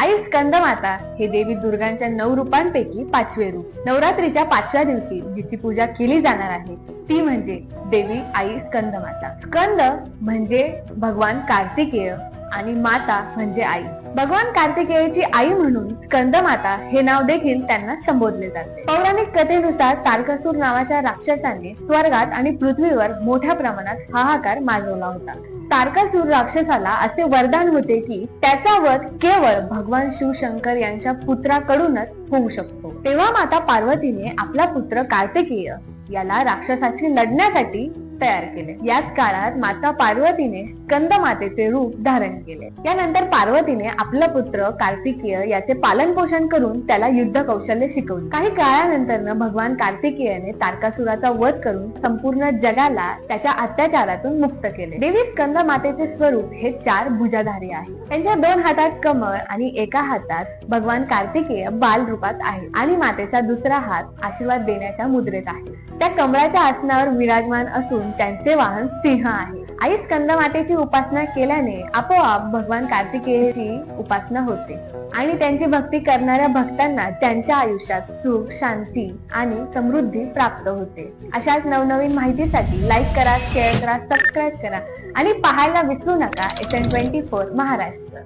आई स्कंदमाता हे देवी दुर्गांच्या नऊ रूपांपैकी पाचवे रूप. नवरात्रीच्या पाचव्या दिवशी जिची पूजा केली जाणार आहे ती म्हणजे देवी आई स्कंदमाता. स्कंद म्हणजे भगवान कार्तिकेय आणि माता म्हणजे आई. भगवान कार्तिकेयची आई म्हणून स्कंदमाता हे नाव देखील त्यांना संबोधले जाते. पौराणिक कथेनुसार तारकासूर नावाच्या राक्षसाने स्वर्गात आणि पृथ्वीवर मोठ्या प्रमाणात हाहाकार माजवला होता. तारकासूर राक्षसाला असे वरदान होते की त्याचा वध केवळ भगवान शिवशंकर यांच्या पुत्राकडूनच होऊ शकतो. तेव्हा माता पार्वतीने आपला पुत्र कार्तिकेय याला राक्षसाशी लढण्यासाठी तयार केले. याच काळात माता पार्वतीने स्कंद मातेचे रूप धारण केले. यानंतर पार्वतीने आपला पुत्र कार्तिकेय याचे पालन पोषण करून त्याला युद्ध कौशल्य शिकवले. काही काळानंतर भगवान कार्तिकेयने तारकासुराचा वध करून संपूर्ण जगाला त्याच्या अत्याचारातून मुक्त केले. देवी स्कंद मातेचे स्वरूप हे चार भुजाधारी आहे त्यांच्या दोन हातात कमळ आणि एका हातात भगवान कार्तिकेय बाल रूपात आहे आणि मातेचा दुसरा हात आशीर्वाद देण्याच्या मुद्रेत आहे. त्या कमळाच्या आसनावर विराजमान असून त्यांचे वाहन सिंह आहे. आई स्कंद मातेची उपासना केल्याने आपोआप भगवान कार्तिकेयची उपासना होते. आणि त्यांची भक्ती करणाऱ्या भक्तांना त्यांच्या आयुष्यात सुख शांती आणि समृद्धी प्राप्त होते. अशाच नवनवीन माहितीसाठी लाईक करा शेअर करा सबस्क्राईब करा. आणि पाहायला विसरू नका. S N twenty four Maharashtra.